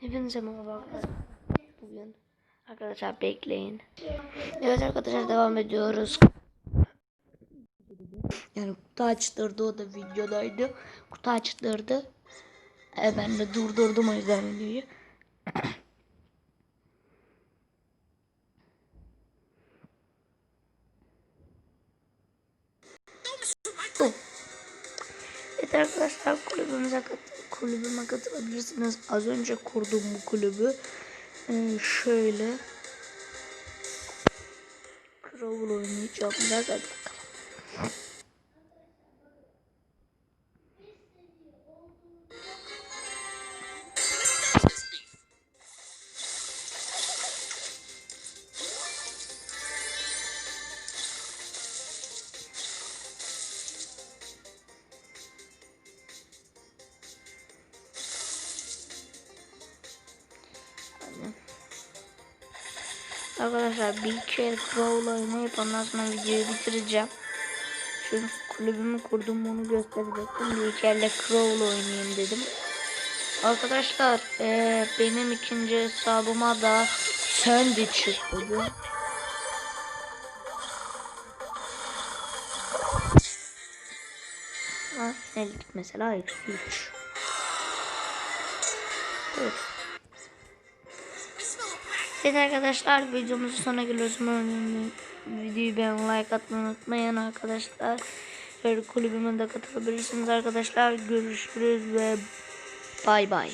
Hepinize merhaba arkadaşlar. Bugün arkadaşlar bekleyin. Evet arkadaşlar devam ediyoruz. Yani kutu açtırdı o da videodaydı. Kutu açtırdı. E, ben de durdurdum o yüzden videoyu. Evet arkadaşlar kulübümüze kat kulübüme katılabilirsiniz. Az önce kurdum bu kulübü. Ee, şöyle Crowl oynayacağım biraz Arkadaşlar bir kere Crowl oynayıp ondan sonra videoyu bitireceğim. Çünkü kulübümü kurdum onu gösterecektim. Bir kere Crowl oynayayım dedim. Arkadaşlar eee, benim ikinci hesabıma da Sandy çıktı. Ha, eldik mesela eksi 3. Evet. Evet arkadaşlar videomuzun sonuna geliyoruz. Videoyu beğen like atmayı unutmayın arkadaşlar. Kulübüme de katılabilirsiniz arkadaşlar. Görüşürüz ve bay bay.